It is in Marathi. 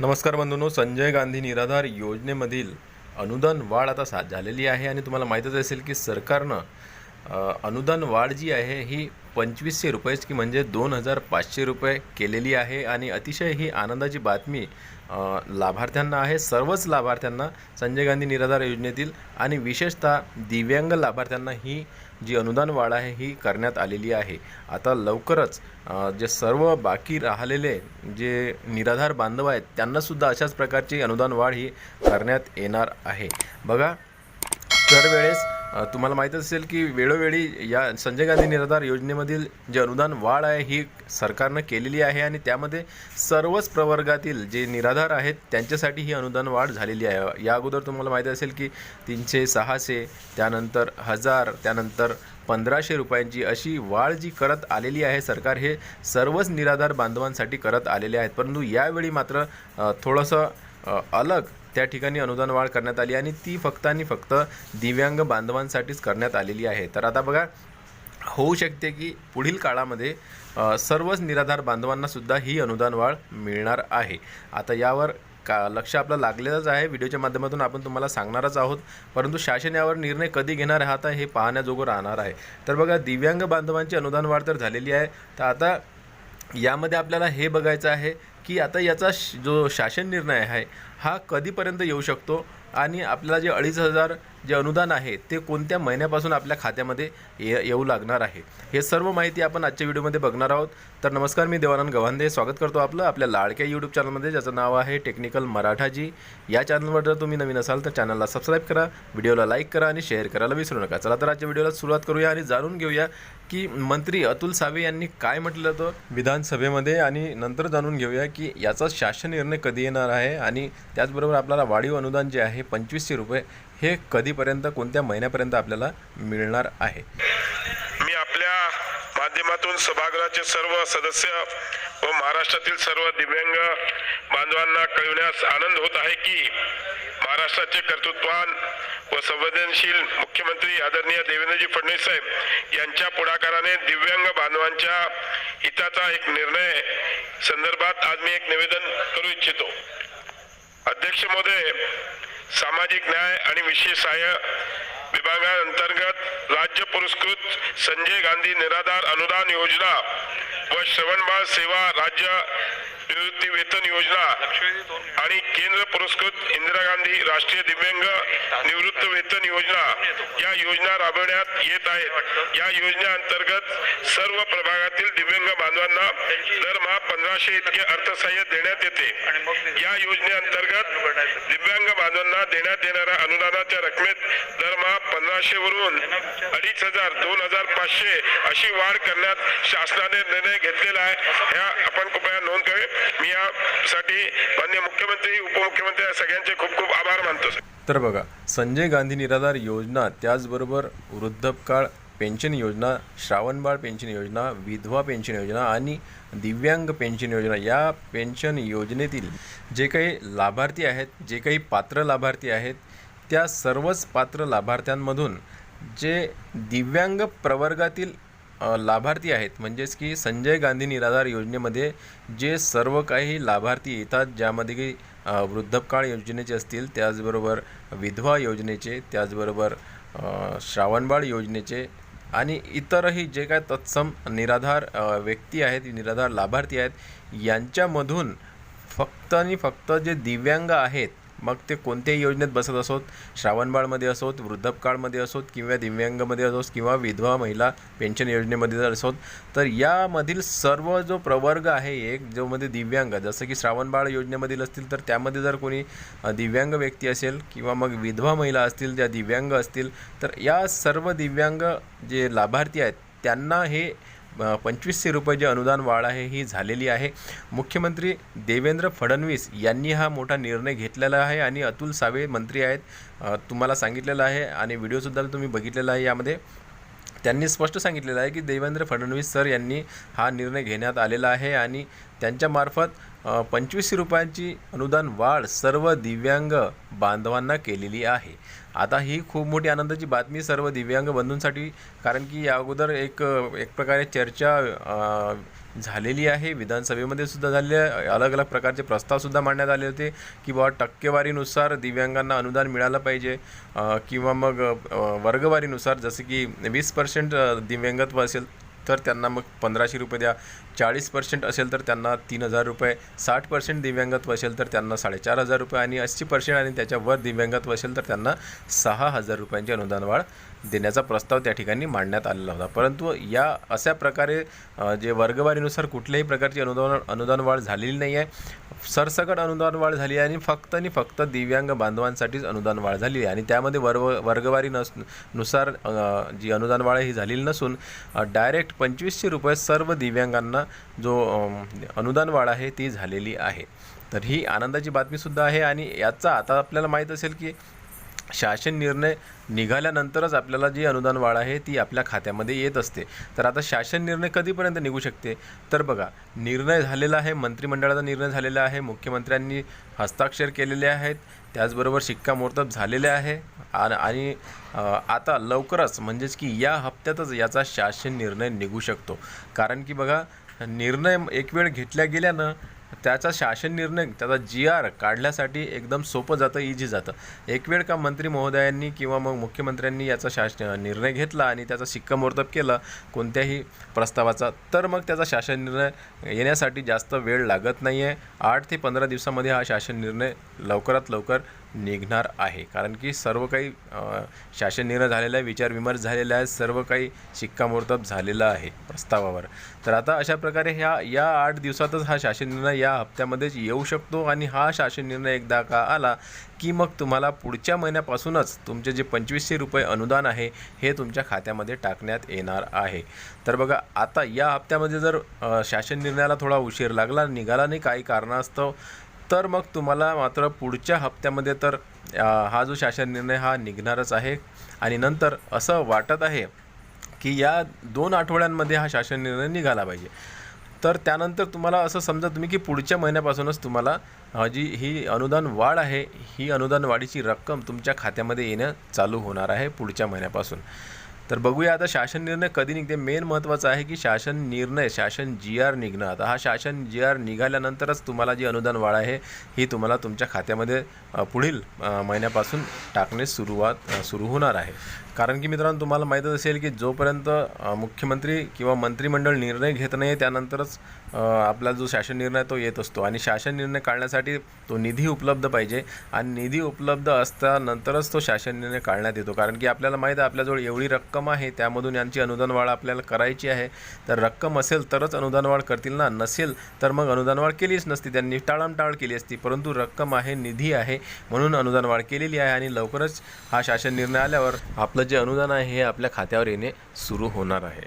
नमस्कार बंधूंनो संजय गांधी निराधार योजनेमधील अनुदान वाढ आता सा झालेली आहे आणि तुम्हाला माहीतच असेल की सरकारनं अनुदान वाढ जी आहे ही पंचवीसशे रुपयेच की म्हणजे दोन हजार पाचशे रुपये केलेली आहे आणि अतिशय ही आनंदाची बातमी लाभार्थ्यांना आहे. सर्वच लाभार्थ्यांना संजय गांधी निराधार योजनेतील आणि विशेषतः दिव्यांग लाभार्थ्यांना ही जी अनुदान वाढ आहे ही करण्यात आलेली आहे. आता लवकरच जे सर्व बाकी राहिलेले जे निराधार बांधव आहेत त्यांनासुद्धा अशाच प्रकारची अनुदान वाढ ही करण्यात येणार आहे. बघा दरवेळेस तुम्हाला माहीत असेल की वेळोवेळी या संजय गांधी निराधार योजनेमधील जे अनुदान वाढ आहे ही सरकारनं केलेली आहे आणि त्यामध्ये सर्वच प्रवर्गातील जे निराधार आहेत त्यांच्यासाठी ही अनुदान वाढ झालेली आहे. या अगोदर तुम्हाला माहीत असेल की तीनशे सहाशे त्यानंतर हजार त्यानंतर पंधराशे रुपयांची अशी वाढ जी करत आलेली आहे सरकार हे सर्वच निराधार बांधवांसाठी करत आलेले आहेत. परंतु यावेळी मात्र थोडंसं अलग त्या ठिकाणी अनुदान वाढ करण्यात आली आणि ती फक्त आणि फक्त दिव्यांग बांधवांसाठीच करण्यात आलेली आहे. तर आता बघा होऊ शकते की पुढील काळामध्ये सर्वच निराधार बांधवांना सुद्धा ही अनुदान वाढ मिळणार आहे. आता यावर का लक्ष आपलं लागलेलंच आहे. व्हिडिओच्या माध्यमातून आपण तुम्हाला सांगणारच आहोत. परंतु शासन यावर निर्णय कधी घेणार आहे हे पाहण्याजोगं राहणार आहे. तर बघा दिव्यांग बांधवांची अनुदान वाढ तर झालेली आहे. तर आता यामध्ये आपल्याला हे बघायचं आहे की आता याचा श- जो शासन निर्णय आहे हा कधीपर्यंत येऊ शकतो? आणि आपल्याला जे अडीच हजार जे अनुदान आहे ते कोणत्या महिन्यापासून आपल्या खात्यामध्ये ये येऊ लागणार आहे? हे सर्व माहिती आपण आजच्या व्हिडिओमध्ये बघणार आहोत. तर नमस्कार मी देवानंद गव्हांदे. स्वागत करतो आपलं आपल्या लाडक्या यूट्यूब चॅनलमध्ये ज्याचं नाव आहे टेक्निकल मराठाजी. या चॅनलवर जर तुम्ही नवीन असाल तर चॅनलला सबस्क्राईब करा व्हिडिओला लाईक करा आणि शेअर करायला विसरू नका. चला तर आजच्या व्हिडिओला सुरुवात करूया आणि जाणून घेऊया की मंत्री अतुल सावे यांनी काय म्हटलं होतं विधानसभेमध्ये आणि नंतर जाणून घेऊया की याचा शासन निर्णय कधी येणार आहे आणि त्याचबरोबर आपल्याला वाढीव अनुदान जे आहे पंचवीसशे रुपये हे कधीपर्यंत कोणत्या महिन्यापर्यंत आपल्याला मिळणार आहे? मी आपल्या माध्यमातून सभागृहाचे सर्व सदस्य व महाराष्ट्रातील सर्व दिव्यांग बांधवांना कळविण्यास आनंद होत आहे की महाराष्ट्राचे कर्तृत्वान व संवेदनशील मुख्यमंत्री आदरणीय देवेंद्रजी फडणवीस साहेब यांच्या पुढाकाराने दिव्यांग बांधवांच्या हिताचा एक निर्णय संदर्भात आज मी एक निवेदन करू इच्छितो. अध्यक्ष महोदय सामाजिक न्याय आणि विशेष सहाय्य विभागाअंतर्गत राज्य पुरस्कृत संजय गांधी निराधार अनुदान योजना व श्रवणबाळ सेवा राज्य निवृत्ती वेतन योजना. आणि केंद्र पुरस्कृत इंदिरा गांधी राष्ट्रीय दिव्यांग निवृत्त वेतन योजना या योजना राबवण्यात येत आहेत. या योजनेअंतर्गत सर्व प्रभागातील दिव्यांग बांधवांना दरमहा पंधराशे इतके अर्थसहाय्य देण्यात येते. या योजनेअंतर्गत दिव्यांग बांधवांना देण्यात येणाऱ्या अनुदानाच्या रकमेत दरमहा पंधराशे वरून अडीच हजार दोन हजार पाचशे अशी वाढ करण्यात शासनाने निर्णय घेतलेला आहे. ह्या आपण कृपया नोंद करावी मी यासाठी माननीय मुख्यमंत्री उपमुख्यमंत्री या सगळ्यांचे खूप खूप आभार मानतो तर बघा संजय गांधी निराधार योजना त्याचबरोबर वृद्धपकाळ पेन्शन योजना श्रावणबाळ पेन्शन योजना विधवा पेन्शन योजना आणि दिव्यांग पेन्शन योजना या पेन्शन योजनेतील जे काही लाभार्थी आहेत जे काही पात्र लाभार्थी आहेत त्या सर्वच पात्र लाभार्थ्यांमधून जे दिव्यांग प्रवर्गातील लाभार्थी आहेत म्हणजेच की संजय गांधी निराधार योजनेमध्ये जे सर्व काही लाभार्थी येतात ज्यामध्ये की वृद्धपकाळ योजनेचे असतील त्याचबरोबर विधवा योजनेचे त्याचबरोबर श्रावणबाळ योजनेचे आणि इतरही जे काय तत्सम निराधार व्यक्ती आहेत निराधार लाभार्थी आहेत यांच्यामधून फक्त आणि फक्त जे दिव्यांग आहेत मग ते कोणत्याही योजनेत बसत असोत श्रावणबाळमध्ये असोत वृद्धपकाळमध्ये असोत किंवा दिव्यांगमध्ये असोत किंवा विधवा महिला पेन्शन योजनेमध्ये जर असोत तर यामधील सर्व जो प्रवर्ग आहे एक जो मध्ये दिव्यांग. जसं की श्रावणबाळ योजनेमधील असतील तर त्यामध्ये जर कोणी दिव्यांग व्यक्ती असेल किंवा मग विधवा महिला असतील ज्या दिव्यांग असतील तर या सर्व दिव्यांग जे लाभार्थी आहेत त्यांना हे पंचवीसशे रुपये अनुदान वाढ आहे ही झालेली आहे. मुख्यमंत्री देवेंद्र फडणवीस यांनी हा मोठा निर्णय घेतलेला आहे आणि अतुल सावे मंत्री आहेत तुम्हाला सांगितलेलं आहे आणि व्हिडिओसुद्धा तुम्ही बघितलेला आहे यामध्ये. त्यांनी स्पष्ट सांगितलेलं आहे की देवेंद्र फडणवीस सर यांनी हा निर्णय घेण्यात आलेला आहे आणि त्यांच्यामार्फत पंचवीसशे रुपयांची अनुदान वाढ सर्व दिव्यांग बांधवांना केलेली आहे. आता ही खूप मोठी आनंदाची बातमी सर्व दिव्यांग बंधूंसाठी कारण की या अगोदर एक एक प्रकारे चर्चा झालेली आहे. विधानसभेमध्ये सुद्धा झालेले अलग अलग प्रकारचे प्रस्तावसुद्धा मांडण्यात आले होते की बाबा टक्केवारीनुसार दिव्यांगांना अनुदान मिळालं पाहिजे. किंवा मग वर्गवारीनुसार जसं की वीस पर्सेंट दिव्यांगत्व असेल तर त्यांना मग पंधराशे रुपये द्या. चाळीस पर्सेंट असेल तर त्यांना तीन हजार रुपये. साठ पर्सेंट दिव्यांगत्व असेल तर त्यांना साडेचार हजार रुपये आणि ऐंशी पर्सेंट आणि त्याच्यावर दिव्यांगत्व असेल तर त्यांना सहा हजार रुपयांची अनुदान वाढ देण्याचा प्रस्ताव त्या ठिकाणी मांडण्यात आलेला होता. परंतु या अशा प्रकारे जे वर्गवारीनुसार कुठल्याही प्रकारची अनुदान अनुदान वाढ झालेली नाही आहे सरसकट अनुदान वाढ झाली आहे आणि फक्त आणि फक्त दिव्यांग बांधवांसाठीच अनुदान वाढ झाली आहे. आणि त्यामध्ये वर्ग वर्गवारी नसनुसार जी अनुदान वाढ ही झालेली नसून डायरेक्ट पंचवीसशे रुपये सर्व दिव्यांगांना जो अनुदान वाढ आहे ती झालेली आहे. तर ही आनंदाची बातमीसुद्धा आहे आणि याचा आता आपल्याला माहीत असेल की शासन निर्णय निघाल्यानंतरच आपल्याला जी अनुदान वाढ आहे ती आपल्या खात्यामध्ये येत असते. तर आता शासन निर्णय कधीपर्यंत निघू शकते? तर बघा निर्णय झालेला आहे मंत्रिमंडळाचा निर्णय झालेला आहे मुख्यमंत्र्यांनी हस्ताक्षर केलेले आहेत त्याचबरोबर शिक्कामोर्तब झालेले आहे आणि आता लवकरच म्हणजेच की या हप्त्यातच याचा शासन निर्णय निघू शकतो. कारण की बघा निर्णय एक वेळ घेतल्या गेल्यानं त्याचा शासन निर्णय त्याचा जी आर काढण्यासाठी एकदम सोपं जातं इझी जातं. एक वेळ का मंत्री महोदयांनी किंवा मग मुख्यमंत्र्यांनी याचा शास निर्णय घेतला आणि त्याचा शिक्कामोर्तब केला कोणत्याही प्रस्तावाचा तर मग त्याचा शासन निर्णय येण्यासाठी जास्त वेळ लागत नाही आहे आठ ते पंधरा दिवसामध्ये हा शासन निर्णय लवकरात लवकर निघणार आहे. कारण की सर्व काही शासन निर्णय झालेला आहे विचारविमर्श झालेला आहे सर्व काही शिक्कामोर्तब झालेलं आहे प्रस्तावावर. तर आता अशा प्रकारे ह्या या आठ दिवसातच हा शासन निर्णय या हप्त्यामध्येच येऊ शकतो आणि हा शासन निर्णय एकदा का आला की मग तुम्हाला पुढच्या महिन्यापासूनच तुमचे जे पंचवीसशे रुपये अनुदान आहे हे तुमच्या खात्यामध्ये टाकण्यात येणार आहे. तर बघा आता या हप्त्यामध्ये जर शासन निर्णयाला थोडा उशीर लागला निघाला नाही काही कारणास्तव तर मग तुम्हाला मात्र पुढच्या हप्त्यामध्ये तर हा जो शासन निर्णय हा निघणारच आहे. आणि नंतर असं वाटत आहे की या दोन आठवड्यांमध्ये हा शासन निर्णय निघाला पाहिजे. तर त्यानंतर तुम्हाला असं समजा तुम्ही की पुढच्या महिन्यापासूनच तुम्हाला जी ही अनुदान वाढ आहे ही अनुदान वाढीची रक्कम तुमच्या खात्यामध्ये येणं चालू होणार आहे पुढच्या महिन्यापासून. तर बघूया आता शासन निर्णय कधी निघते. मेन महत्त्वाचं आहे की शासन निर्णय शासन जी आर निघणं. आता हा शासन जी आर निघाल्यानंतरच तुम्हाला जी अनुदान वाढ आहे ही तुम्हाला तुमच्या खात्यामध्ये पुढील महिन्यापासून टाकणे सुरुवात सुरू होणार आहे. कारण की मित्रांनो तुम्हाला माहीतच असेल की जोपर्यंत मुख्यमंत्री किंवा मंत्रिमंडळ निर्णय घेत नाही त्यानंतरच आपला जो शासन निर्णय तो येत असतो आणि शासन निर्णय काढण्यासाठी तो निधी उपलब्ध पाहिजे आणि निधी उपलब्ध असतानंतरच तो शासन निर्णय काढण्यात येतो. कारण की आपल्याला माहीत आहे आपल्याजवळ एवढी रक्कम आहे त्यामधून यांची अनुदान वाढ आपल्याला करायची आहे. तर रक्कम असेल तरच अनुदान वाढ करतील ना? नसेल तर मग अनुदान वाढ केलीच नसती. त्यांनी टाळमटाळ केली असती. परंतु रक्कम आहे निधी आहे म्हणून अनुदान वाढ केलेली आहे आणि लवकरच हा शासन निर्णय आल्यावर आपलं जे अनुदान आहे हे आपल्या खात्यावर येणे सुरू होणार आहे.